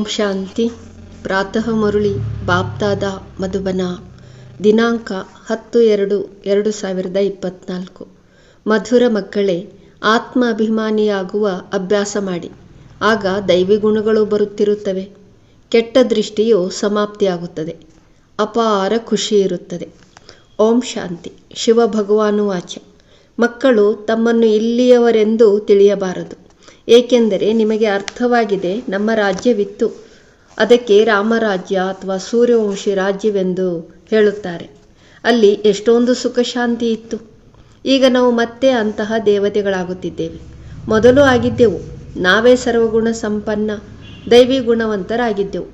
ಓಂ ಶಾಂತಿ. ಪ್ರಾತಃ ಮರುಳಿ ಬಾಪ್ತಾದ ಮಧುಬನ. ದಿನಾಂಕ ಹತ್ತು ಎರಡು ಎರಡು ಸಾವಿರದ ಇಪ್ಪತ್ನಾಲ್ಕು. ಮಧುರ ಮಕ್ಕಳೇ ಆತ್ಮ ಅಭಿಮಾನಿಯಾಗುವ ಅಭ್ಯಾಸ ಮಾಡಿ. ಆಗ ದೈವಿ ಗುಣಗಳು ಬರುತ್ತಿರುತ್ತವೆ. ಕೆಟ್ಟ ದೃಷ್ಟಿಯು ಸಮಾಪ್ತಿಯಾಗುತ್ತದೆ. ಅಪಾರ ಖುಷಿ ಇರುತ್ತದೆ. ಓಂ ಶಾಂತಿ. ಶಿವ ಭಗವಾನು ವಾಚ ಮಕ್ಕಳು ತಮ್ಮನ್ನು ಇಲ್ಲಿಯವರೆಂದು ತಿಳಿಯಬಾರದು. ಏಕೆಂದರೆ ನಿಮಗೆ ಅರ್ಥವಾಗಿದೆ, ನಮ್ಮ ರಾಜ್ಯವಿತ್ತು. ಅದಕ್ಕೆ ರಾಮರಾಜ್ಯ ಅಥವಾ ಸೂರ್ಯವಂಶಿ ರಾಜ್ಯವೆಂದು ಹೇಳುತ್ತಾರೆ. ಅಲ್ಲಿ ಎಷ್ಟೊಂದು ಸುಖ ಶಾಂತಿ ಇತ್ತು. ಈಗ ನಾವು ಮತ್ತೆ ಅಂತಹ ದೇವತೆಗಳಾಗುತ್ತಿದ್ದೇವೆ. ಮೊದಲು ಆಗಿದ್ದೆವು. ನಾವೇ ಸರ್ವಗುಣ ಸಂಪನ್ನ, ದೈವಿ ಗುಣವಂತರಾಗಿದ್ದೆವು.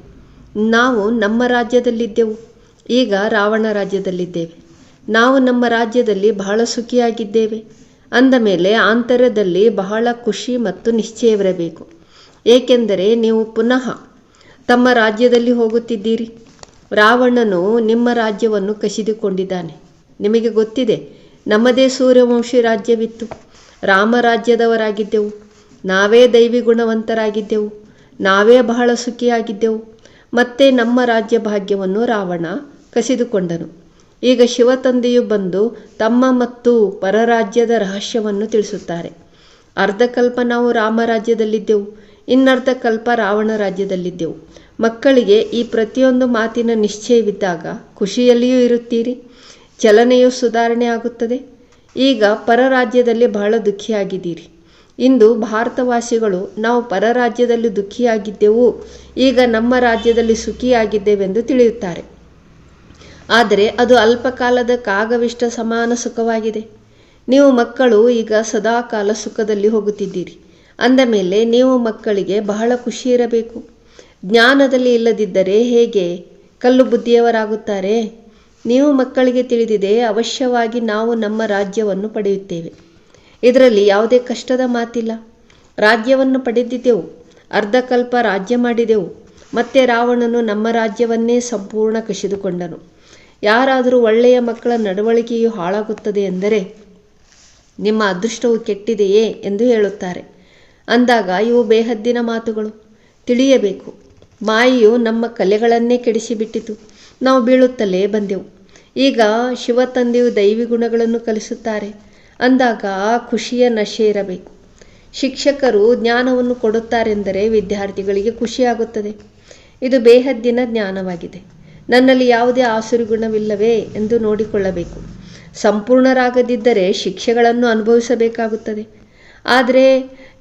ನಾವು ನಮ್ಮ ರಾಜ್ಯದಲ್ಲಿದ್ದೆವು. ಈಗ ರಾವಣ ರಾಜ್ಯದಲ್ಲಿದ್ದೇವೆ. ನಾವು ನಮ್ಮ ರಾಜ್ಯದಲ್ಲಿ ಬಹಳ ಸುಖಿಯಾಗಿದ್ದೇವೆ. ಅಂದ ಮೇಲೆ ಆಂತರ್ಯದಲ್ಲಿ ಬಹಳ ಖುಷಿ ಮತ್ತು ನಿಶ್ಚಯವಿರಬೇಕು. ಏಕೆಂದರೆ ನೀವು ಪುನಃ ತಮ್ಮ ರಾಜ್ಯದಲ್ಲಿ ಹೋಗುತ್ತಿದ್ದೀರಿ. ರಾವಣನು ನಿಮ್ಮ ರಾಜ್ಯವನ್ನು ಕಸಿದುಕೊಂಡಿದ್ದಾನೆ. ನಿಮಗೆ ಗೊತ್ತಿದೆ, ನಮ್ಮದೇ ಸೂರ್ಯವಂಶಿ ರಾಜ್ಯವಿತ್ತು. ರಾಮರಾಜ್ಯದವರಾಗಿದ್ದೆವು ನಾವೇ ದೈವಿ ಗುಣವಂತರಾಗಿದ್ದೆವು. ನಾವೇ ಬಹಳ ಸುಖಿಯಾಗಿದ್ದೆವು. ಮತ್ತೆ ನಮ್ಮ ರಾಜ್ಯ ಭಾಗ್ಯವನ್ನು ರಾವಣ ಕಸಿದುಕೊಂಡನು. ಈಗ ಶಿವತಂದೆಯು ಬಂದು ತಮ್ಮ ಮತ್ತು ಪರರಾಜ್ಯದ ರಹಸ್ಯವನ್ನು ತಿಳಿಸುತ್ತಾರೆ. ಅರ್ಧಕಲ್ಪ ನಾವು ರಾಮರಾಜ್ಯದಲ್ಲಿದ್ದೆವು ಇನ್ನರ್ಧ ಕಲ್ಪ ರಾವಣ ರಾಜ್ಯದಲ್ಲಿದ್ದೆವು. ಮಕ್ಕಳಿಗೆ ಈ ಪ್ರತಿಯೊಂದು ಮಾತಿನ ನಿಶ್ಚಯವಿದ್ದಾಗ ಖುಷಿಯಲ್ಲಿಯೂ ಇರುತ್ತೀರಿ, ಚಲನೆಯು ಸುಧಾರಣೆ ಆಗುತ್ತದೆ. ಈಗ ಪರರಾಜ್ಯದಲ್ಲಿ ಬಹಳ ದುಃಖಿಯಾಗಿದ್ದೀರಿ. ಇಂದು ಭಾರತವಾಸಿಗಳು, ನಾವು ಪರರಾಜ್ಯದಲ್ಲಿ ದುಃಖಿಯಾಗಿದ್ದೆವು, ಈಗ ನಮ್ಮ ರಾಜ್ಯದಲ್ಲಿ ಸುಖಿಯಾಗಿದ್ದೇವೆಂದು ತಿಳಿಯುತ್ತಾರೆ. ಆದರೆ ಅದು ಅಲ್ಪಕಾಲದ ಕಾಗವಿಷ್ಟ ಸಮಾನ ಸುಖವಾಗಿದೆ. ನೀವು ಮಕ್ಕಳು ಈಗ ಸದಾಕಾಲ ಸುಖದಲ್ಲಿ ಹೋಗುತ್ತಿದ್ದೀರಿ. ಅಂದ ಮೇಲೆ ನೀವು ಮಕ್ಕಳಿಗೆ ಬಹಳ ಖುಷಿ ಇರಬೇಕು ಜ್ಞಾನದಲ್ಲಿ ಇಲ್ಲದಿದ್ದರೆ ಹೇಗೆ ಕಲ್ಲು ಬುದ್ಧಿಯವರಾಗುತ್ತಾರೆ? ನೀವು ಮಕ್ಕಳಿಗೆ ತಿಳಿದಿದೆ ಅವಶ್ಯವಾಗಿ ನಾವು ನಮ್ಮ ರಾಜ್ಯವನ್ನು ಪಡೆಯುತ್ತೇವೆ. ಇದರಲ್ಲಿ ಯಾವುದೇ ಕಷ್ಟದ ಮಾತಿಲ್ಲ. ರಾಜ್ಯವನ್ನು ಪಡೆದಿದ್ದೆವು. ಅರ್ಧಕಲ್ಪ ರಾಜ್ಯ ಮಾಡಿದೆವು. ಮತ್ತೆ ರಾವಣನು ನಮ್ಮ ರಾಜ್ಯವನ್ನೇ ಸಂಪೂರ್ಣ ಕಸಿದುಕೊಂಡನು. ಯಾರಾದರೂ ಒಳ್ಳೆಯ ಮಕ್ಕಳ ನಡವಳಿಕೆಯು ಹಾಳಾಗುತ್ತದೆ ಎಂದರೆ ನಿಮ್ಮ ಅದೃಷ್ಟವು ಕೆಟ್ಟಿದೆಯೇ ಎಂದು ಹೇಳುತ್ತಾರೆ. ಅಂದಾಗ ಇವು ಬೇಹದ್ದಿನ ಮಾತುಗಳು. ತಿಳಿಯಬೇಕು. ಮಾಯಿಯು ನಮ್ಮ ಕಲೆಗಳನ್ನೇ ಕೆಡಿಸಿಬಿಟ್ಟಿತು. ನಾವು ಬೀಳುತ್ತಲೇ ಬಂದೆವು. ಈಗ ಶಿವ ತಂದೆಯು ದೈವಿ ಗುಣಗಳನ್ನು ಕಲಿಸುತ್ತಾರೆ. ಅಂದಾಗ ಖುಷಿಯ ನಶೆ ಇರಬೇಕು. ಶಿಕ್ಷಕರು ಜ್ಞಾನವನ್ನು ಕೊಡುತ್ತಾರೆಂದರೆ ವಿದ್ಯಾರ್ಥಿಗಳಿಗೆ ಖುಷಿಯಾಗುತ್ತದೆ. ಇದು ಬೇಹದ್ದಿನ ಜ್ಞಾನವಾಗಿದೆ. ನನ್ನಲ್ಲಿ ಯಾವುದೇ ಆಸುರಿ ಗುಣವಿಲ್ಲವೇ ಎಂದು ನೋಡಿಕೊಳ್ಳಬೇಕು. ಸಂಪೂರ್ಣರಾಗದಿದ್ದರೆ ಶಿಕ್ಷೆಗಳನ್ನು ಅನುಭವಿಸಬೇಕಾಗುತ್ತದೆ. ಆದರೆ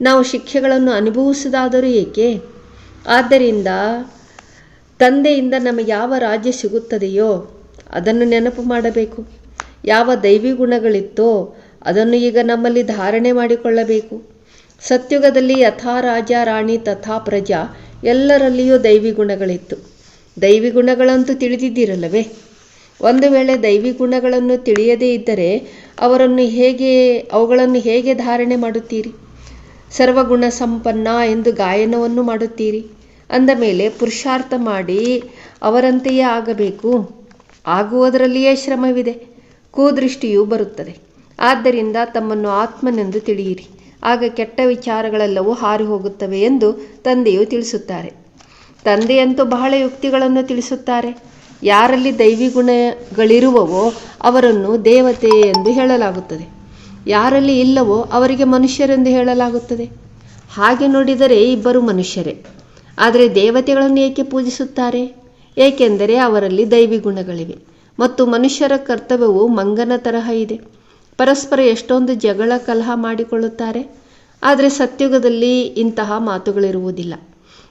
ನಾವು ಶಿಕ್ಷೆಗಳನ್ನು ಅನುಭವಿಸದಾದರೂ ಏಕೆ? ಆದ್ದರಿಂದ ತಂದೆಯಿಂದ ನಮಗೆ ಯಾವ ರಾಜ್ಯ ಸಿಗುತ್ತದೆಯೋ ಅದನ್ನು ನೆನಪು ಮಾಡಬೇಕು. ಯಾವ ದೈವಿ ಗುಣಗಳಿತ್ತೋ ಅದನ್ನು ಈಗ ನಮ್ಮಲ್ಲಿ ಧಾರಣೆ ಮಾಡಿಕೊಳ್ಳಬೇಕು. ಸತ್ಯುಗದಲ್ಲಿ ಯಥಾ ರಾಜ ರಾಣಿ ತಥಾ ಪ್ರಜಾ ಎಲ್ಲರಲ್ಲಿಯೂ ದೈವಿ ಗುಣಗಳಿತ್ತು. ದೈವಿ ಗುಣಗಳಂತೂ ತಿಳಿದಿದ್ದೀರಲ್ಲವೇ? ಒಂದು ವೇಳೆ ದೈವಿ ಗುಣಗಳನ್ನು ತಿಳಿಯದೇ ಇದ್ದರೆ ಅವರನ್ನು ಹೇಗೆ, ಅವುಗಳನ್ನು ಹೇಗೆ ಧಾರಣೆ ಮಾಡುತ್ತೀರಿ? ಸರ್ವಗುಣ ಸಂಪನ್ನ ಎಂದು ಗಾಯನವನ್ನು ಮಾಡುತ್ತೀರಿ? ಅಂದ ಮೇಲೆ ಪುರುಷಾರ್ಥ ಮಾಡಿ ಅವರಂತೆಯೇ ಆಗಬೇಕು. ಆಗುವುದರಲ್ಲಿಯೇ ಶ್ರಮವಿದೆ. ಕೂದೃಷ್ಟಿಯೂ ಬರುತ್ತದೆ. ಆದ್ದರಿಂದ ತಮ್ಮನ್ನು ಆತ್ಮನೆಂದು ತಿಳಿಯಿರಿ. ಆಗ ಕೆಟ್ಟ ವಿಚಾರಗಳೆಲ್ಲವೂ ಹಾರಿ ಹೋಗುತ್ತವೆ ಎಂದು ತಂದೆಯು ತಿಳಿಸುತ್ತಾರೆ. ತಂದೆಯಂತೂ ಬಹಳ ಯುಕ್ತಿಗಳನ್ನು ತಿಳಿಸುತ್ತಾರೆ. ಯಾರಲ್ಲಿ ದೈವಿ ಗುಣಗಳಿರುವವೋ ಅವರನ್ನು ದೇವತೆ ಎಂದು ಹೇಳಲಾಗುತ್ತದೆ. ಯಾರಲ್ಲಿ ಇಲ್ಲವೋ ಅವರಿಗೆ ಮನುಷ್ಯರೆಂದು ಹೇಳಲಾಗುತ್ತದೆ. ಹಾಗೆ ನೋಡಿದರೆ ಇಬ್ಬರು ಮನುಷ್ಯರೇ. ಆದರೆ ದೇವತೆಗಳನ್ನು ಏಕೆ ಪೂಜಿಸುತ್ತಾರೆ? ಏಕೆಂದರೆ ಅವರಲ್ಲಿ ದೈವಿ ಗುಣಗಳಿವೆ. ಮತ್ತು ಮನುಷ್ಯರ ಕರ್ತವ್ಯವು ಮಂಗನ ತರಹ ಇದೆ. ಪರಸ್ಪರ ಎಷ್ಟೊಂದು ಜಗಳ ಕಲಹ ಮಾಡಿಕೊಳ್ಳುತ್ತಾರೆ. ಆದರೆ ಸತ್ಯುಗದಲ್ಲಿ ಇಂತಹ ಮಾತುಗಳಿರುವುದಿಲ್ಲ.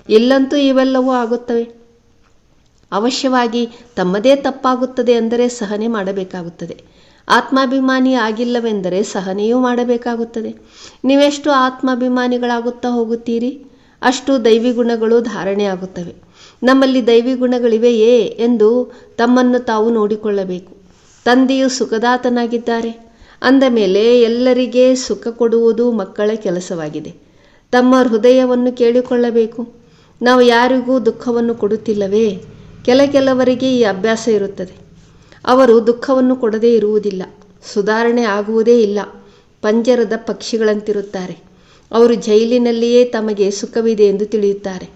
ಇಲ್ಲಂತೂ ಇವೆಲ್ಲವೂ ಆಗುತ್ತವೆ. ಅವಶ್ಯವಾಗಿ ತಮ್ಮದೇ ತಪ್ಪಾಗುತ್ತದೆ ಅಂದರೆ ಸಹನೆ ಮಾಡಬೇಕಾಗುತ್ತದೆ. ಆತ್ಮಾಭಿಮಾನಿ ಆಗಿಲ್ಲವೆಂದರೆ ಸಹನೆಯೂ ಮಾಡಬೇಕಾಗುತ್ತದೆ. ನೀವೆಷ್ಟು ಆತ್ಮಾಭಿಮಾನಿಗಳಾಗುತ್ತಾ ಹೋಗುತ್ತೀರಿ? ಅಷ್ಟು ದೈವಿ ಗುಣಗಳು ಧಾರಣೆ ಆಗುತ್ತವೆ. ನಮ್ಮಲ್ಲಿ ದೈವಿ ಗುಣಗಳಿವೆಯೇ ಎಂದು ತಮ್ಮನ್ನು ತಾವು ನೋಡಿಕೊಳ್ಳಬೇಕು. ತಂದೆಯು ಸುಖದಾತನಾಗಿದ್ದಾರೆ. ಅಂದ ಮೇಲೆ ಎಲ್ಲರಿಗೆ ಸುಖ ಕೊಡುವುದು ಮಕ್ಕಳ ಕೆಲಸವಾಗಿದೆ. ತಮ್ಮ ಹೃದಯವನ್ನು ಕೇಳಿಕೊಳ್ಳಬೇಕು. ನಾವು ಯಾರಿಗೂ ದುಃಖವನ್ನು ಕೊಡುತ್ತಿಲ್ಲವೇ? ಕೆಲ ಕೆಲವರಿಗೆ ಈ ಅಭ್ಯಾಸ ಇರುತ್ತದೆ. ಅವರು ದುಃಖವನ್ನು ಕೊಡದೇ ಇರುವುದಿಲ್ಲ. ಸುಧಾರಣೆ ಆಗುವುದೇ ಇಲ್ಲ. ಪಂಜರದ ಪಕ್ಷಿಗಳಂತಿರುತ್ತಾರೆ. ಅವರು ಜೈಲಿನಲ್ಲಿಯೇ ತಮಗೆ ಸುಖವಿದೆ ಎಂದು ತಿಳಿಯುತ್ತಾರೆ.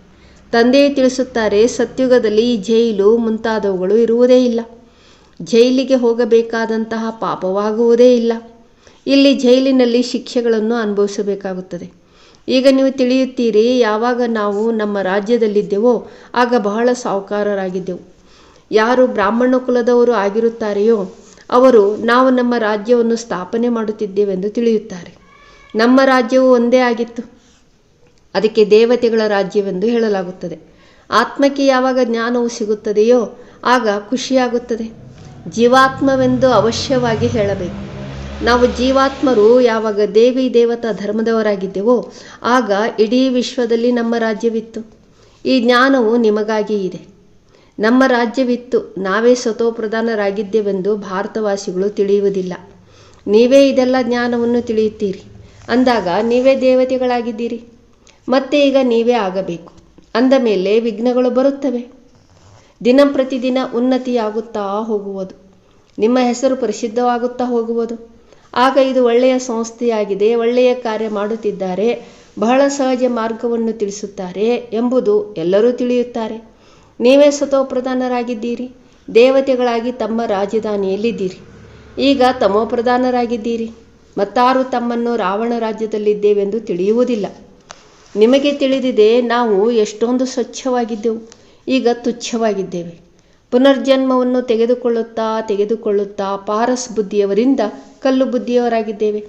ತಂದೆಯೇ ತಿಳಿಸುತ್ತಾರೆ, ಸತ್ಯುಗದಲ್ಲಿ ಜೈಲು ಮುಂತಾದವುಗಳು ಇರುವುದೇ ಇಲ್ಲ. ಜೈಲಿಗೆ ಹೋಗಬೇಕಾದಂತಹ ಪಾಪವಾಗುವುದೇ ಇಲ್ಲ. ಇಲ್ಲಿ ಜೈಲಿನಲ್ಲಿ ಶಿಕ್ಷೆಗಳನ್ನು ಅನುಭವಿಸಬೇಕಾಗುತ್ತದೆ. ಈಗ ನೀವು ತಿಳಿಯುತ್ತೀರಿ, ಯಾವಾಗ ನಾವು ನಮ್ಮ ರಾಜ್ಯದಲ್ಲಿದ್ದೆವೋ ಆಗ ಬಹಳ ಸಾಹುಕಾರರಾಗಿದ್ದೆವು. ಯಾರು ಬ್ರಾಹ್ಮಣ ಕುಲದವರು ಆಗಿರುತ್ತಾರೆಯೋ, ಅವರು ನಾವು ನಮ್ಮ ರಾಜ್ಯವನ್ನು ಸ್ಥಾಪನೆ ಮಾಡುತ್ತಿದ್ದೇವೆಂದು ತಿಳಿಯುತ್ತಾರೆ. ನಮ್ಮ ರಾಜ್ಯವು ಒಂದೇ ಆಗಿತ್ತು. ಅದಕ್ಕೆ ದೇವತೆಗಳ ರಾಜ್ಯವೆಂದು ಹೇಳಲಾಗುತ್ತದೆ. ಆತ್ಮಕ್ಕೆ ಯಾವಾಗ ಜ್ಞಾನವು ಸಿಗುತ್ತದೆಯೋ, ಆಗ ಖುಷಿಯಾಗುತ್ತದೆ. ಜೀವಾತ್ಮವೆಂದು ಅವಶ್ಯವಾಗಿ ಹೇಳಬೇಕು. ನಾವು ಜೀವಾತ್ಮರು, ಯಾವಾಗ ದೇವಿ ದೇವತಾ ಧರ್ಮದವರಾಗಿದ್ದೆವೋ, ಆಗ ಇಡೀ ವಿಶ್ವದಲ್ಲಿ ನಮ್ಮ ರಾಜ್ಯವಿತ್ತು. ಈ ಜ್ಞಾನವು ನಿಮಗಾಗಿ ಇದೆ. ನಮ್ಮ ರಾಜ್ಯವಿತ್ತು, ನಾವೇ ಸ್ವತೋಪ್ರಧಾನರಾಗಿದ್ದೇವೆಂದು ಭಾರತವಾಸಿಗಳು ತಿಳಿಯುವುದಿಲ್ಲ. ನೀವೇ ಇದೆಲ್ಲ ಜ್ಞಾನವನ್ನು ತಿಳಿಯುತ್ತೀರಿ. ಅಂದಾಗ ನೀವೇ ದೇವತೆಗಳಾಗಿದ್ದೀರಿ. ಮತ್ತೆ ಈಗ ನೀವೇ ಆಗಬೇಕು. ಅಂದ ಮೇಲೆ ವಿಘ್ನಗಳು ಬರುತ್ತವೆ. ದಿನ ಪ್ರತಿದಿನ ಉನ್ನತಿಯಾಗುತ್ತಾ ಹೋಗುವುದು. ನಿಮ್ಮ ಹೆಸರು ಪ್ರಸಿದ್ಧವಾಗುತ್ತಾ ಹೋಗುವುದು. ಆಗ ಇದು ಒಳ್ಳೆಯ ಸಂಸ್ಥೆಯಾಗಿದೆ, ಒಳ್ಳೆಯ ಕಾರ್ಯ ಮಾಡುತ್ತಿದ್ದಾರೆ, ಬಹಳ ಸಹಜ ಮಾರ್ಗವನ್ನು ತಿಳಿಸುತ್ತಾರೆ ಎಂಬುದು ಎಲ್ಲರೂ ತಿಳಿಯುತ್ತಾರೆ. ನೀವೇ ಸ್ವತಃಪ್ರಧಾನರಾಗಿದ್ದೀರಿ ದೇವತೆಗಳಾಗಿ ತಮ್ಮ ರಾಜಧಾನಿಯಲ್ಲಿದ್ದೀರಿ. ಈಗ ತಮೋಪ್ರಧಾನರಾಗಿದ್ದೀರಿ ಮತ್ತಾರು ತಮ್ಮನ್ನು ರಾವಣ ರಾಜ್ಯದಲ್ಲಿದ್ದೇವೆಂದು ತಿಳಿಯುವುದಿಲ್ಲ. ನಿಮಗೆ ತಿಳಿದಿದೆ, ನಾವು ಎಷ್ಟೊಂದು ಸ್ವಚ್ಛವಾಗಿದ್ದೆವು, ಈಗ ತುಚ್ಛವಾಗಿದ್ದೇವೆ. ಪುನರ್ಜನ್ಮವನ್ನು ತೆಗೆದುಕೊಳ್ಳುತ್ತಾ ತೆಗೆದುಕೊಳ್ಳುತ್ತಾ ಪಾರಸ್ ಬುದ್ಧಿಯವರಿಂದ ಕಲ್ಲು ಬುದ್ಧಿಯವರಾಗಿದ್ದೇವೆ.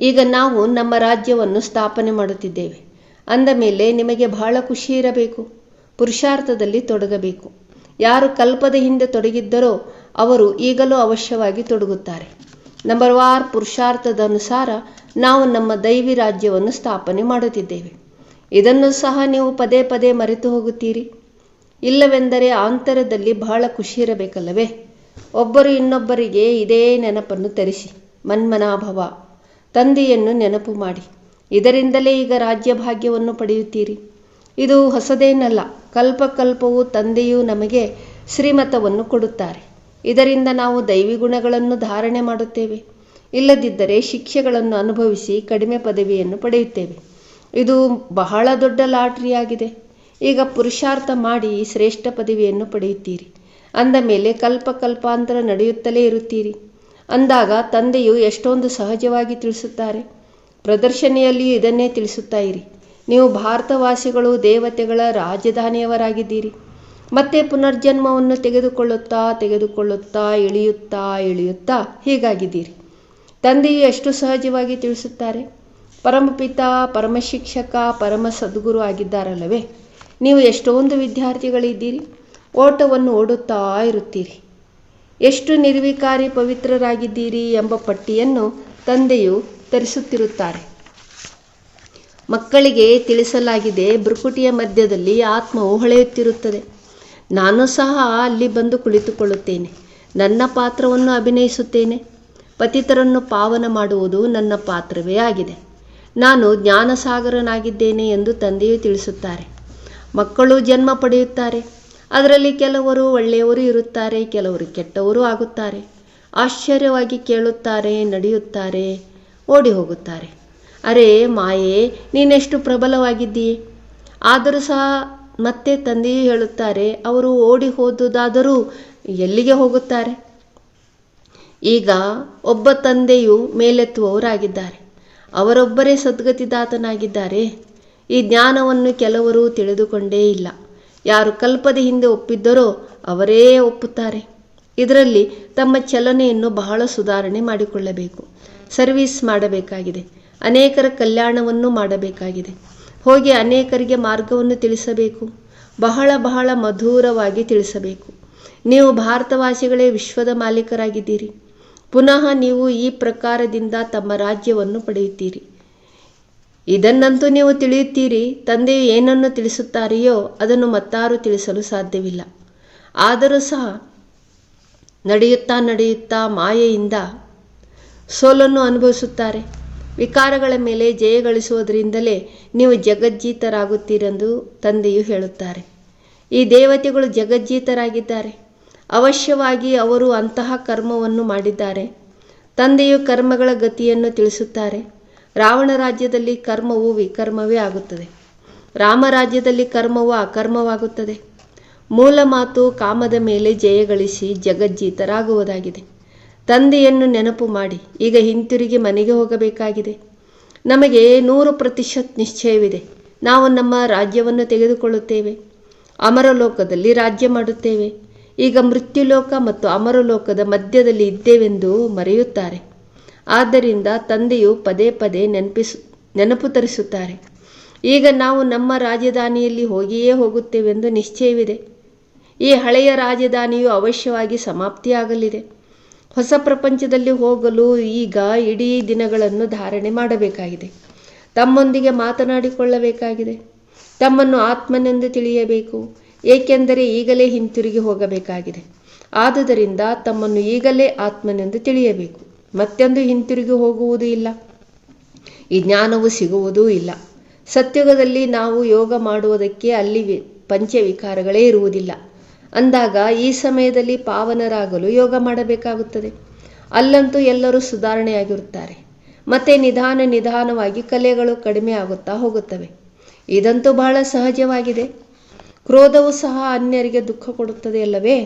ಈಗ ನಾವು ನಮ್ಮ ರಾಜ್ಯವನ್ನು ಸ್ಥಾಪನೆ ಮಾಡುತ್ತಿದ್ದೇವೆ. ಅಂದ ಮೇಲೆ ನಿಮಗೆ ಬಹಳ ಖುಷಿ ಇರಬೇಕು. ಪುರುಷಾರ್ಥದಲ್ಲಿ ತೊಡಗಬೇಕು. ಯಾರು ಕಲ್ಪದ ಹಿಂದೆ ತೊಡಗಿದ್ದರೋ ಅವರು ಈಗಲೂ ಅವಶ್ಯವಾಗಿ ತೊಡಗುತ್ತಾರೆ. ನಂಬರ್ ವಾರ್ ಪುರುಷಾರ್ಥದ ಅನುಸಾರ ನಾವು ನಮ್ಮ ದೈವಿ ರಾಜ್ಯವನ್ನು ಸ್ಥಾಪನೆ ಮಾಡುತ್ತಿದ್ದೇವೆ. ಇದನ್ನು ಸಹ ನೀವು ಪದೇ ಪದೇ ಮರೆತು ಹೋಗುತ್ತೀರಿ. ಇಲ್ಲವೆಂದರೆ ಆಂತರದಲ್ಲಿ ಬಹಳ ಖುಷಿ ಇರಬೇಕಲ್ಲವೇ ಒಬ್ಬರು ಇನ್ನೊಬ್ಬರಿಗೆ ಇದೇ ನೆನಪನ್ನು ತರಿಸಿ, ಮನ್ಮನಾಭವ, ತಂದೆಯನ್ನು ನೆನಪು ಮಾಡಿ. ಇದರಿಂದಲೇ ಈಗ ರಾಜ್ಯಭಾಗ್ಯವನ್ನು ಪಡೆಯುತ್ತೀರಿ. ಇದು ಹೊಸದೇನಲ್ಲ, ಕಲ್ಪಕಲ್ಪವು ತಂದೆಯು ನಮಗೆ ಶ್ರೀಮತವನ್ನು ಕೊಡುತ್ತಾರೆ. ಇದರಿಂದ ನಾವು ದೈವಿ ಗುಣಗಳನ್ನು ಧಾರಣೆ ಮಾಡುತ್ತೇವೆ. ಇಲ್ಲದಿದ್ದರೆ ಶಿಕ್ಷೆಗಳನ್ನು ಅನುಭವಿಸಿ ಕಡಿಮೆ ಪದವಿಯನ್ನು ಪಡೆಯುತ್ತೇವೆ. ಇದು ಬಹಳ ದೊಡ್ಡ ಲಾಟ್ರಿಯಾಗಿದೆ. ಈಗ ಪುರುಷಾರ್ಥ ಮಾಡಿ ಶ್ರೇಷ್ಠ ಪದವಿಯನ್ನು ಪಡೆಯುತ್ತೀರಿ. ಅಂದ ಮೇಲೆ ಕಲ್ಪ ಕಲ್ಪಾಂತರ ನಡೆಯುತ್ತಲೇ ಇರುತ್ತೀರಿ. ಅಂದಾಗ ತಂದೆಯು ಎಷ್ಟೊಂದು ಸಹಜವಾಗಿ ತಿಳಿಸುತ್ತಾರೆ. ಪ್ರದರ್ಶನೆಯಲ್ಲಿಯೂ ಇದನ್ನೇ ತಿಳಿಸುತ್ತಾ ಇರಿ. ನೀವು ಭಾರತವಾಸಿಗಳು, ದೇವತೆಗಳ ರಾಜಧಾನಿಯವರಾಗಿದ್ದೀರಿ. ಮತ್ತೆ ಪುನರ್ಜನ್ಮವನ್ನು ತೆಗೆದುಕೊಳ್ಳುತ್ತಾ ತೆಗೆದುಕೊಳ್ಳುತ್ತಾ, ಇಳಿಯುತ್ತಾ ಇಳಿಯುತ್ತಾ ಹೀಗಾಗಿದ್ದೀರಿ. ತಂದೆಯು ಎಷ್ಟು ಸಹಜವಾಗಿ ತಿಳಿಸುತ್ತಾರೆ. ಪರಮಪಿತ, ಪರಮಶಿಕ್ಷಕ, ಪರಮ ಸದ್ಗುರು ಆಗಿದ್ದಾರಲ್ಲವೇ. ನೀವು ಎಷ್ಟೊಂದು ವಿದ್ಯಾರ್ಥಿಗಳಿದ್ದೀರಿ? ಓಟವನ್ನು ಓಡುತ್ತಾ ಇರುತ್ತೀರಿ. ಎಷ್ಟು ನಿರ್ವಿಕಾರಿ ಪವಿತ್ರರಾಗಿದ್ದೀರಿ ಎಂಬ ಪಟ್ಟಿಯನ್ನು ತಂದೆಯು ತರಿಸುತ್ತಿರುತ್ತಾರೆ. ಮಕ್ಕಳಿಗೆ ತಿಳಿಸಲಾಗಿದೆ ಬೃಕುಟಿಯ ಮಧ್ಯದಲ್ಲಿ ಆತ್ಮವು ಹೊಳೆಯುತ್ತಿರುತ್ತದೆ. ನಾನು ಸಹ ಅಲ್ಲಿ ಬಂದು ಕುಳಿತುಕೊಳ್ಳುತ್ತೇನೆ. ನನ್ನ ಪಾತ್ರವನ್ನು ಅಭಿನಯಿಸುತ್ತೇನೆ. ಪತಿತರನ್ನು ಪಾವನ ಮಾಡುವುದು ನನ್ನ ಪಾತ್ರವೇ ಆಗಿದೆ. ನಾನು ಜ್ಞಾನಸಾಗರನಾಗಿದ್ದೇನೆ ಎಂದು ತಂದೆಯು ತಿಳಿಸುತ್ತಾರೆ. ಮಕ್ಕಳು ಜನ್ಮ ಪಡೆಯುತ್ತಾರೆ. ಅದರಲ್ಲಿ ಕೆಲವರು ಒಳ್ಳೆಯವರು ಇರುತ್ತಾರೆ, ಕೆಲವರು ಕೆಟ್ಟವರು ಆಗುತ್ತಾರೆ. ಆಶ್ಚರ್ಯವಾಗಿ ಕೇಳುತ್ತಾರೆ, ನಡೆಯುತ್ತಾರೆ, ಓಡಿ ಹೋಗುತ್ತಾರೆ. ಅರೆ ಮಾಯೆ, ನೀನೆಷ್ಟು ಪ್ರಬಲವಾಗಿದ್ದೀ ಆದರೂ ಸಹ ಮತ್ತೆ ತಂದೆಯೂ ಹೇಳುತ್ತಾರೆ, ಅವರು ಓಡಿ ಹೋದುದಾದರೂ ಎಲ್ಲಿಗೆ ಹೋಗುತ್ತಾರೆ? ಈಗ ಒಬ್ಬ ತಂದೆಯು ಮೇಲೆತ್ತುವವರಾಗಿದ್ದಾರೆ. ಅವರೊಬ್ಬರೇ ಸದ್ಗತಿದಾತನಾಗಿದ್ದಾರೆ. ಈ ಜ್ಞಾನವನ್ನು ಕೆಲವರು ತಿಳಿದುಕೊಂಡೇ ಇಲ್ಲ. ಯಾರು ಕಲ್ಪದ ಹಿಂದೆ ಒಪ್ಪಿದ್ದರೋ ಅವರೇ ಒಪ್ಪುತ್ತಾರೆ. ಇದರಲ್ಲಿ ತಮ್ಮ ಚಲನೆಯನ್ನು ಬಹಳ ಸುಧಾರಣೆ ಮಾಡಿಕೊಳ್ಳಬೇಕು. ಸರ್ವಿಸ್ ಮಾಡಬೇಕಾಗಿದೆ. ಅನೇಕರ ಕಲ್ಯಾಣವನ್ನು ಮಾಡಬೇಕಾಗಿದೆ. ಹೋಗಿ ಅನೇಕರಿಗೆ ಮಾರ್ಗವನ್ನು ತಿಳಿಸಬೇಕು. ಬಹಳ ಬಹಳ ಮಧುರವಾಗಿ ತಿಳಿಸಬೇಕು. ನೀವು ಭಾರತವಾಸಿಗಳೇ ವಿಶ್ವದ ಮಾಲೀಕರಾಗಿದ್ದೀರಿ. ಪುನಃ ನೀವು ಈ ಪ್ರಕಾರದಿಂದ ತಮ್ಮ ರಾಜ್ಯವನ್ನು ಪಡೆಯುತ್ತೀರಿ. ಇದನ್ನಂತೂ ನೀವು ತಿಳಿಯುತ್ತೀರಿ, ತಂದೆಯು ಏನನ್ನು ತಿಳಿಸುತ್ತಾರೆಯೋ ಅದನ್ನು ಮತ್ತಾರು ತಿಳಿಸಲು ಸಾಧ್ಯವಿಲ್ಲ. ಆದರೂ ಸಹ ನಡೆಯುತ್ತಾ ನಡೆಯುತ್ತಾ ಮಾಯೆಯಿಂದ ಸೋಲನ್ನು ಅನುಭವಿಸುತ್ತಾರೆ. ವಿಕಾರಗಳ ಮೇಲೆ ಜಯ ಗಳಿಸುವುದರಿಂದಲೇ ನೀವು ಜಗಜ್ಜೀತರಾಗುತ್ತೀರೆಂದು ತಂದೆಯು ಹೇಳುತ್ತಾರೆ. ಈ ದೇವತೆಗಳು ಜಗಜ್ಜೀತರಾಗಿದ್ದಾರೆ. ಅವಶ್ಯವಾಗಿ ಅವರು ಅಂತಹ ಕರ್ಮವನ್ನು ಮಾಡಿದ್ದಾರೆ. ತಂದೆಯು ಕರ್ಮಗಳ ಗತಿಯನ್ನು ತಿಳಿಸುತ್ತಾರೆ. ರಾವಣ ರಾಜ್ಯದಲ್ಲಿ ಕರ್ಮವು ವಿಕರ್ಮವೇ ಆಗುತ್ತದೆ. ರಾಮರಾಜ್ಯದಲ್ಲಿ ಕರ್ಮವು ಅಕರ್ಮವಾಗುತ್ತದೆ. ಮೂಲ ಮಾತು ಕಾಮದ ಮೇಲೆ ಜಯಗಳಿಸಿ ಜಗಜ್ಜೀತರಾಗುವುದಾಗಿದೆ. ತಂದೆಯನ್ನು ನೆನಪು ಮಾಡಿ, ಈಗ ಹಿಂತಿರುಗಿ ಮನೆಗೆ ಹೋಗಬೇಕಾಗಿದೆ. ನಮಗೆ ನೂರು ಪ್ರತಿಶತ ನಿಶ್ಚಯವಿದೆ. ನಾವು ನಮ್ಮ ರಾಜ್ಯವನ್ನು ತೆಗೆದುಕೊಳ್ಳುತ್ತೇವೆ. ಅಮರಲೋಕದಲ್ಲಿ ರಾಜ್ಯ ಮಾಡುತ್ತೇವೆ. ಈಗ ಮೃತ್ಯುಲೋಕ ಮತ್ತು ಅಮರಲೋಕದ ಮಧ್ಯದಲ್ಲಿ ಇದ್ದೇವೆಂದು ಮರೆಯುತ್ತಾರೆ. ಆದ್ದರಿಂದ ತಂದೆಯು ಪದೇ ಪದೇ ನೆನಪಿಸು, ನೆನಪು ತರಿಸುತ್ತಾರೆ. ಈಗ ನಾವು ನಮ್ಮ ರಾಜಧಾನಿಯಲ್ಲಿ ಹೋಗಿಯೇ ಹೋಗುತ್ತೇವೆಂದು ನಿಶ್ಚಯವಿದೆ. ಈ ಹಳೆಯ ರಾಜಧಾನಿಯು ಅವಶ್ಯವಾಗಿ ಸಮಾಪ್ತಿಯಾಗಲಿದೆ. ಹೊಸ ಪ್ರಪಂಚದಲ್ಲಿ ಹೋಗಲು ಈಗ ಇಡೀ ದಿನಗಳನ್ನು ಧಾರಣೆ ಮಾಡಬೇಕಾಗಿದೆ. ತಮ್ಮೊಂದಿಗೆ ಮಾತನಾಡಿಕೊಳ್ಳಬೇಕಾಗಿದೆ. ತಮ್ಮನ್ನು ಆತ್ಮನೆಂದು ತಿಳಿಯಬೇಕು. ಏಕೆಂದರೆ ಈಗಲೇ ಹಿಂತಿರುಗಿ ಹೋಗಬೇಕಾಗಿದೆ. ಆದುದರಿಂದ ತಮ್ಮನ್ನು ಈಗಲೇ ಆತ್ಮನೆಂದು ತಿಳಿಯಬೇಕು. ಮತ್ತೆಂದು ಹಿಂತಿರುಗಿ ಹೋಗುವುದೂ ಇಲ್ಲ. ಈ ಜ್ಞಾನವು ಸಿಗುವುದೂ ಇಲ್ಲ. ಸತ್ಯುಗದಲ್ಲಿ ನಾವು ಯೋಗ ಮಾಡುವುದಕ್ಕೆ ಅಲ್ಲಿ ಪಂಚವಿಕಾರಗಳೇ ಇರುವುದಿಲ್ಲ. ಅಂದಾಗ ಈ ಸಮಯದಲ್ಲಿ ಪಾವನರಾಗಲು ಯೋಗ ಮಾಡಬೇಕಾಗುತ್ತದೆ. ಅಲ್ಲಂತೂ ಎಲ್ಲರೂ ಸುಧಾರಣೆಯಾಗಿರುತ್ತಾರೆ. ಮತ್ತೆ ನಿಧಾನ ನಿಧಾನವಾಗಿ ಕಲೆಗಳು ಕಡಿಮೆ ಆಗುತ್ತಾ ಹೋಗುತ್ತವೆ. ಇದಂತೂ ಬಹಳ ಸಹಜವಾಗಿದೆ. ಕ್ರೋಧವು ಸಹ ಅನ್ಯರಿಗೆ ದುಃಖ ಕೊಡುತ್ತದೆ ಅಲ್ಲವೇ?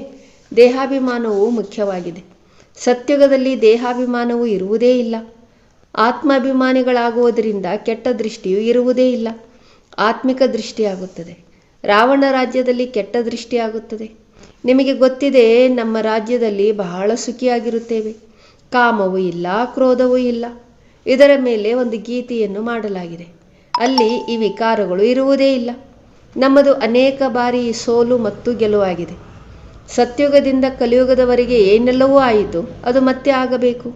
ದೇಹಾಭಿಮಾನವು ಮುಖ್ಯವಾಗಿದೆ. ಸತ್ಯುಗದಲ್ಲಿ ದೇಹಾಭಿಮಾನವು ಇರುವುದೇ ಇಲ್ಲ. ಆತ್ಮಾಭಿಮಾನಿಗಳಾಗುವುದರಿಂದ ಕೆಟ್ಟ ದೃಷ್ಟಿಯು ಇರುವುದೇ ಇಲ್ಲ. ಆತ್ಮಿಕ ದೃಷ್ಟಿಯಾಗುತ್ತದೆ. ರಾವಣ ರಾಜ್ಯದಲ್ಲಿ ಕೆಟ್ಟ ದೃಷ್ಟಿಯಾಗುತ್ತದೆ. ನಿಮಗೆ ಗೊತ್ತಿದೆ, ನಮ್ಮ ರಾಜ್ಯದಲ್ಲಿ ಬಹಳ ಸುಖಿಯಾಗಿರುತ್ತೇವೆ. ಕಾಮವೂ ಇಲ್ಲ, ಕ್ರೋಧವೂ ಇಲ್ಲ. ಇದರ ಮೇಲೆ ಒಂದು ಗೀತೆಯನ್ನು ಮಾಡಲಾಗಿದೆ. ಅಲ್ಲಿ ಈ ವಿಕಾರಗಳು ಇರುವುದೇ ಇಲ್ಲ. ನಮ್ಮದು ಅನೇಕ ಬಾರಿ ಸೋಲು ಮತ್ತು ಗೆಲುವಾಗಿದೆ. ಸತ್ಯುಗದಿಂದ ಕಲಿಯುಗದವರೆಗೆ ಏನೆಲ್ಲವೂ ಆಯಿತು, ಅದು ಮತ್ತೆ ಆಗಬೇಕು.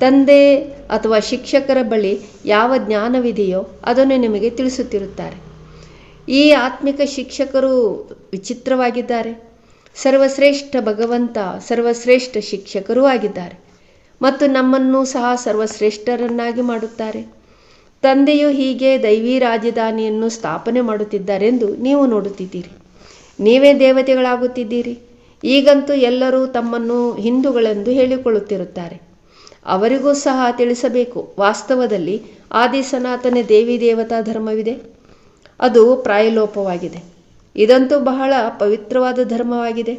ತಂದೆ ಅಥವಾ ಶಿಕ್ಷಕರ ಬಳಿ ಯಾವ ಜ್ಞಾನವಿದೆಯೋ ಅದನ್ನು ನಿಮಗೆ ತಿಳಿಸುತ್ತಿರುತ್ತಾರೆ. ಈ ಆತ್ಮಿಕ ಶಿಕ್ಷಕರು ವಿಚಿತ್ರವಾಗಿದ್ದಾರೆ. ಸರ್ವಶ್ರೇಷ್ಠ ಭಗವಂತ, ಸರ್ವಶ್ರೇಷ್ಠ ಶಿಕ್ಷಕರೂ ಆಗಿದ್ದಾರೆ. ಮತ್ತು ನಮ್ಮನ್ನು ಸಹ ಸರ್ವಶ್ರೇಷ್ಠರನ್ನಾಗಿ ಮಾಡುತ್ತಾರೆ. ತಂದೆಯು ಹೀಗೆ ದೈವಿ ರಾಜಧಾನಿಯನ್ನು ಸ್ಥಾಪನೆ ಮಾಡುತ್ತಿದ್ದಾರೆಂದು ನೀವು ನೋಡುತ್ತಿದ್ದೀರಿ. ನೀವೇ ದೇವತೆಗಳಾಗುತ್ತಿದ್ದೀರಿ. ಈಗಂತೂ ಎಲ್ಲರೂ ತಮ್ಮನ್ನು ಹಿಂದೂಗಳೆಂದು ಹೇಳಿಕೊಳ್ಳುತ್ತಿರುತ್ತಾರೆ. ಅವರಿಗೂ ಸಹ ತಿಳಿಸಬೇಕು, ವಾಸ್ತವದಲ್ಲಿ ಆದಿ ಸನಾತನ ದೇವಿ ದೇವತಾ ಧರ್ಮವಿದೆ. ಅದು ಪ್ರಾಯಲೋಪವಾಗಿದೆ. ಇದಂತೂ ಬಹಳ ಪವಿತ್ರವಾದ ಧರ್ಮವಾಗಿದೆ.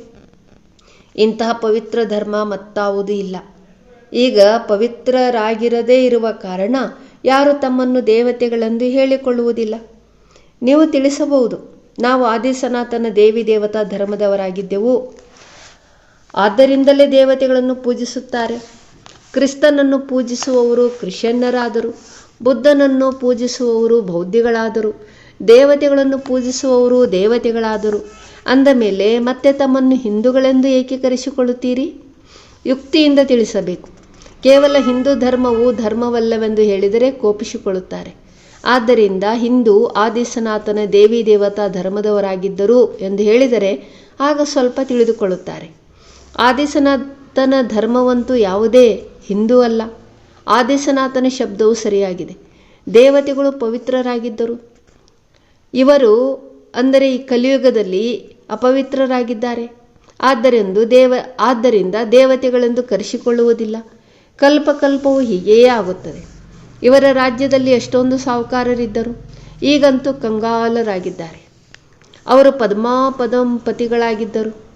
ಇಂತಹ ಪವಿತ್ರ ಧರ್ಮ ಮತ್ತಾವುದೂ ಇಲ್ಲ. ಈಗ ಪವಿತ್ರರಾಗಿರದೇ ಇರುವ ಕಾರಣ ಯಾರು ತಮ್ಮನ್ನು ದೇವತೆಗಳೆಂದು ಹೇಳಿಕೊಳ್ಳುವುದಿಲ್ಲ. ನೀವು ತಿಳಿಸಬಹುದು, ನಾವು ಆದಿ ಸನಾತನ ದೇವಿ ದೇವತಾ ಧರ್ಮದವರಾಗಿದ್ದೆವು. ಆದ್ದರಿಂದಲೇ ದೇವತೆಗಳನ್ನು ಪೂಜಿಸುತ್ತಾರೆ. ಕ್ರಿಸ್ತನನ್ನು ಪೂಜಿಸುವವರು ಕ್ರಿಶ್ಚಿಯನ್ನರಾದರು. ಬುದ್ಧನನ್ನು ಪೂಜಿಸುವವರು ಬೌದ್ಧಿಗಳಾದರು. ದೇವತೆಗಳನ್ನು ಪೂಜಿಸುವವರು ದೇವತೆಗಳಾದರು. ಅಂದ ಮೇಲೆ, ಮತ್ತೆ ತಮ್ಮನ್ನು ಹಿಂದೂಗಳೆಂದು ಏಕೀಕರಿಸಿಕೊಳ್ಳುತ್ತೀರಿ? ಯುಕ್ತಿಯಿಂದ ತಿಳಿಸಬೇಕು. ಕೇವಲ ಹಿಂದೂ ಧರ್ಮವು ಧರ್ಮವಲ್ಲವೆಂದು ಹೇಳಿದರೆ ಕೋಪಿಸಿಕೊಳ್ಳುತ್ತಾರೆ. ಆದ್ದರಿಂದ ಹಿಂದೂ ಆದಿಸನಾತನ ದೇವಿ ದೇವತಾ ಧರ್ಮದವರಾಗಿದ್ದರು ಎಂದು ಹೇಳಿದರೆ ಆಗ ಸ್ವಲ್ಪ ತಿಳಿದುಕೊಳ್ಳುತ್ತಾರೆ. ಆದಿ ಸನಾತನ ಧರ್ಮವಂತೂ ಯಾವುದೇ ಹಿಂದೂ ಅಲ್ಲ. ಆದಿಸನಾಥನ ಶಬ್ದವು ಸರಿಯಾಗಿದೆ. ದೇವತೆಗಳು ಪವಿತ್ರರಾಗಿದ್ದರು. ಇವರು ಅಂದರೆ ಈ ಕಲಿಯುಗದಲ್ಲಿ ಅಪವಿತ್ರರಾಗಿದ್ದಾರೆ. ಆದ್ದರಿಂದ ದೇವ, ಆದ್ದರಿಂದ ದೇವತೆಗಳೆಂದು ಕರೆಸಿಕೊಳ್ಳುವುದಿಲ್ಲ. ಕಲ್ಪಕಲ್ಪವು ಹೀಗೆಯೇ ಆಗುತ್ತದೆ. ಇವರ ರಾಜ್ಯದಲ್ಲಿ ಎಷ್ಟೊಂದು ಸಾಹುಕಾರರಿದ್ದರು. ಈಗಂತೂ ಕಂಗಾಲರಾಗಿದ್ದಾರೆ. ಅವರು ಪದ್ಮಾಪದಂಪತಿಗಳಾಗಿದ್ದರು.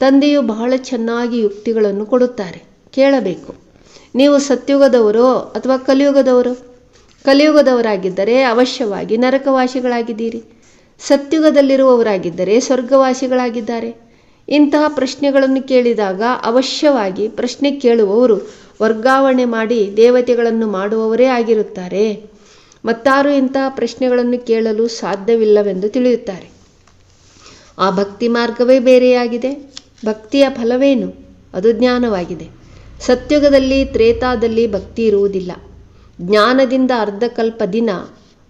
ತಂದೆಯು ಬಹಳ ಚೆನ್ನಾಗಿ ಯುಕ್ತಿಗಳನ್ನು ಕೊಡುತ್ತಾರೆ. ಕೇಳಬೇಕು. ನೀವು ಸತ್ಯುಗದವರೋ ಅಥವಾ ಕಲಿಯುಗದವರೋ? ಕಲಿಯುಗದವರಾಗಿದ್ದರೆ ಅವಶ್ಯವಾಗಿ ನರಕವಾಸಿಗಳಾಗಿದ್ದೀರಿ. ಸತ್ಯುಗದಲ್ಲಿರುವವರಾಗಿದ್ದರೆ ಸ್ವರ್ಗವಾಸಿಗಳಾಗಿದ್ದಾರೆ. ಇಂತಹ ಪ್ರಶ್ನೆಗಳನ್ನು ಕೇಳಿದಾಗ ಅವಶ್ಯವಾಗಿ ಪ್ರಶ್ನೆ ಕೇಳುವವರು ವರ್ಗಾವಣೆ ಮಾಡಿ ದೇವತೆಗಳನ್ನು ಮಾಡುವವರೇ ಆಗಿರುತ್ತಾರೆ. ಮತ್ತಾರು ಇಂತಹ ಪ್ರಶ್ನೆಗಳನ್ನು ಕೇಳಲು ಸಾಧ್ಯವಿಲ್ಲವೆಂದು ತಿಳಿಯುತ್ತಾರೆ. ಆ ಭಕ್ತಿ ಮಾರ್ಗವೇ ಬೇರೆಯಾಗಿದೆ. ಭಕ್ತಿಯ ಫಲವೇನು? ಅದು ಜ್ಞಾನವಾಗಿದೆ. ಸತ್ಯುಗದಲ್ಲಿ ತ್ರೇತಾದಲ್ಲಿ ಭಕ್ತಿ ಇರುವುದಿಲ್ಲ. ಜ್ಞಾನದಿಂದ ಅರ್ಧಕಲ್ಪ ದಿನ,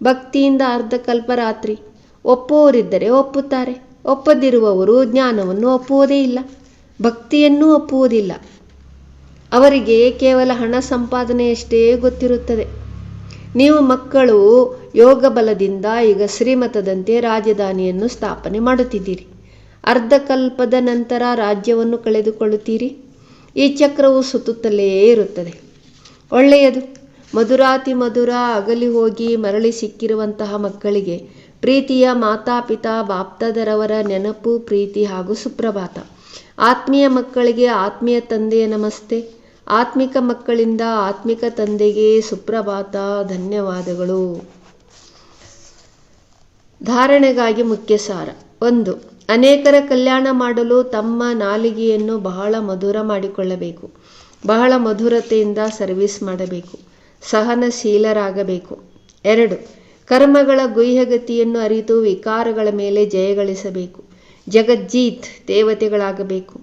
ಭಕ್ತಿಯಿಂದ ಅರ್ಧಕಲ್ಪ ರಾತ್ರಿ. ಒಪ್ಪುವವರಿದ್ದರೆ ಒಪ್ಪುತ್ತಾರೆ. ಒಪ್ಪದಿರುವವರು ಜ್ಞಾನವನ್ನು ಒಪ್ಪುವುದೇ ಇಲ್ಲ. ಭಕ್ತಿಯನ್ನೂ ಒಪ್ಪುವುದಿಲ್ಲ. ಅವರಿಗೆ ಕೇವಲ ಹಣ ಸಂಪಾದನೆಯಷ್ಟೇ ಗೊತ್ತಿರುತ್ತದೆ. ನೀವು ಮಕ್ಕಳು ಯೋಗ ಬಲದಿಂದ ಈಗ ಶ್ರೀಮತದಂತೆ ರಾಜಧಾನಿಯನ್ನು ಸ್ಥಾಪನೆ ಮಾಡುತ್ತಿದ್ದೀರಿ. ಅರ್ಧಕಲ್ಪದ ನಂತರ ರಾಜ್ಯವನ್ನು ಕಳೆದುಕೊಳ್ಳುತ್ತೀರಿ? ಈ ಚಕ್ರವು ಸುತ್ತುತ್ತಲೇ ಇರುತ್ತದೆ. ಒಳ್ಳೆಯದು. ಮಧುರಾತಿ ಮಧುರ ಅಗಲಿ ಹೋಗಿ ಮರಳಿ ಸಿಕ್ಕಿರುವಂತಹ ಮಕ್ಕಳಿಗೆ ಪ್ರೀತಿಯ ಮಾತಾಪಿತಾ ಬಾಪ್ತದರವರ ನೆನಪು, ಪ್ರೀತಿ ಹಾಗೂ ಸುಪ್ರಭಾತ. ಆತ್ಮೀಯ ಮಕ್ಕಳಿಗೆ ಆತ್ಮೀಯ ತಂದೆಯ ನಮಸ್ತೆ. ಆತ್ಮಿಕ ಮಕ್ಕಳಿಂದ ಆತ್ಮಿಕ ತಂದೆಗೆ ಸುಪ್ರಭಾತ ಧನ್ಯವಾದಗಳು. ಧಾರಣೆಗಾಗಿ ಮುಖ್ಯ ಸಾರ ಒಂದು ಅನೇಕರ ಕಲ್ಯಾಣ ಮಾಡಲು ತಮ್ಮ ನಾಲಿಗೆಯನ್ನು ಬಹಳ ಮಧುರ ಮಾಡಿಕೊಳ್ಳಬೇಕು. ಬಹಳ ಮಧುರತೆಯಿಂದ ಸರ್ವಿಸ್ ಮಾಡಬೇಕು. ಸಹನಶೀಲರಾಗಬೇಕು. ಎರಡು, ಕರ್ಮಗಳ ಗುಹ್ಯಗತಿಯನ್ನು ಅರಿತು ವಿಕಾರಗಳ ಮೇಲೆ ಜಯಗಳಿಸಬೇಕು ಜಗಜ್ಜೀತ್ ದೇವತೆಗಳಾಗಬೇಕು.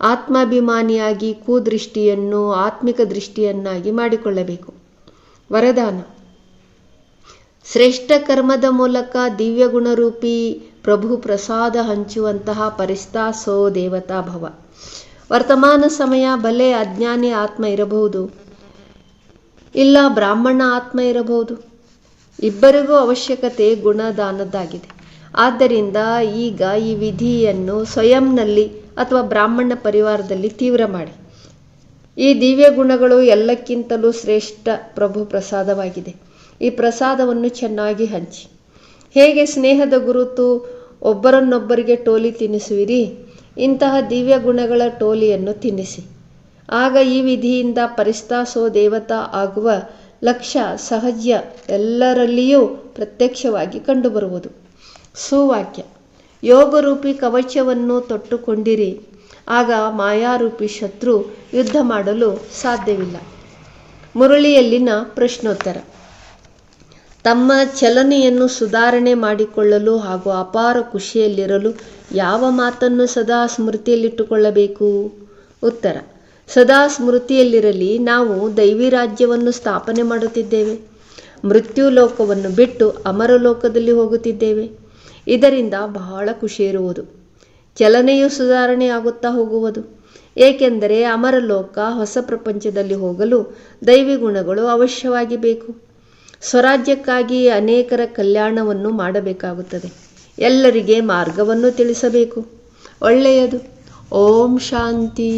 ಆತ್ಮಾಭಿಮಾನಿಯಾಗಿ ಕುದೃಷ್ಟಿಯನ್ನು, ಆತ್ಮಿಕ ದೃಷ್ಟಿಯನ್ನಾಗಿ ಮಾಡಿಕೊಳ್ಳಬೇಕು. ವರದಾನ, ಶ್ರೇಷ್ಠ ಕರ್ಮದ ಮೂಲಕ ದಿವ್ಯ ಗುಣರೂಪಿ ಪ್ರಭು ಪ್ರಸಾದ ಹಂಚುವಂತಹ ಪರಿಸ್ಥಾ ಸೋ ದೇವತಾ ಭವ. ವರ್ತಮಾನ ಸಮಯ ಬಲೆ ಅಜ್ಞಾನಿ ಆತ್ಮ ಇರಬಹುದು. ಇಲ್ಲ ಬ್ರಾಹ್ಮಣ ಆತ್ಮ ಇರಬಹುದು. ಇಬ್ಬರಿಗೂ ಅವಶ್ಯಕತೆ ಗುಣದಾನದ್ದಾಗಿದೆ. ಆದ್ದರಿಂದ ಈಗ ಈ ವಿಧಿಯನ್ನು ಸ್ವಯಂನಲ್ಲಿ ಅಥವಾ ಬ್ರಾಹ್ಮಣ ಪರಿವಾರದಲ್ಲಿ ತೀವ್ರ ಮಾಡಿ. ಈ ದಿವ್ಯ ಗುಣಗಳು ಎಲ್ಲಕ್ಕಿಂತಲೂ ಶ್ರೇಷ್ಠ ಪ್ರಭು ಪ್ರಸಾದವಾಗಿದೆ ಈ ಪ್ರಸಾದವನ್ನು ಚೆನ್ನಾಗಿ ಹಂಚಿ. ಹೇಗೆ ಸ್ನೇಹದ ಗುರುತು ಒಬ್ಬರನ್ನೊಬ್ಬರಿಗೆ ಟೋಲಿ ತಿನ್ನಿಸುವಿರಿ? ಇಂತಹ ದಿವ್ಯ ಗುಣಗಳ ಟೋಲಿಯನ್ನು ತಿನ್ನಿಸಿ. ಆಗ ಈ ವಿಧಿಯಿಂದ ಪರಿಸ್ತಾಸೋ ದೇವತಾ ಆಗುವ ಲಕ್ಷ್ಯ ಸಹಜ ಎಲ್ಲರಲ್ಲಿಯೂ ಪ್ರತ್ಯಕ್ಷವಾಗಿ ಕಂಡುಬರುವುದು. ಸುವಾಕ್ಯ. ಯೋಗರೂಪಿ ಕವಚವನ್ನು ತೊಟ್ಟುಕೊಂಡಿರಿ. ಆಗ ಮಾಯಾರೂಪಿ ಶತ್ರು ಯುದ್ಧ ಮಾಡಲು ಸಾಧ್ಯವಿಲ್ಲ. ಮುರಳಿಯಲ್ಲಿನ ಪ್ರಶ್ನೋತ್ತರ. ತಮ್ಮ ಚಲನೆಯನ್ನು ಸುಧಾರಣೆ ಮಾಡಿಕೊಳ್ಳಲು ಹಾಗೂ ಅಪಾರ ಖುಷಿಯಲ್ಲಿರಲು ಯಾವ ಮಾತನ್ನು ಸದಾ ಸ್ಮೃತಿಯಲ್ಲಿಟ್ಟುಕೊಳ್ಳಬೇಕು? ಉತ್ತರ. ಸದಾ ಸ್ಮೃತಿಯಲ್ಲಿರಲಿ. ನಾವು ದೈವಿ ರಾಜ್ಯವನ್ನು ಸ್ಥಾಪನೆ ಮಾಡುತ್ತಿದ್ದೇವೆ. ಮೃತ್ಯು ಲೋಕವನ್ನು ಬಿಟ್ಟು ಅಮರ ಲೋಕದಲ್ಲಿ ಹೋಗುತ್ತಿದ್ದೇವೆ. ಇದರಿಂದ ಬಹಳ ಖುಷಿ ಇರುವುದು. ಚಲನೆಯು ಸುಧಾರಣೆ ಆಗುತ್ತಾ ಹೋಗುವುದು. ಏಕೆಂದರೆ ಅಮರ ಲೋಕ ಹೊಸ ಪ್ರಪಂಚದಲ್ಲಿ ಹೋಗಲು ದೈವಿ ಗುಣಗಳು ಅವಶ್ಯವಾಗಿ ಬೇಕು. ಸ್ವರಾಜ್ಯಕ್ಕಾಗಿ ಅನೇಕರ ಕಲ್ಯಾಣವನ್ನು ಮಾಡಬೇಕಾಗುತ್ತದೆ. ಎಲ್ಲರಿಗೆ ಮಾರ್ಗವನ್ನು ತಿಳಿಸಬೇಕು. ಒಳ್ಳೆಯದು. ಓಂ ಶಾಂತಿ.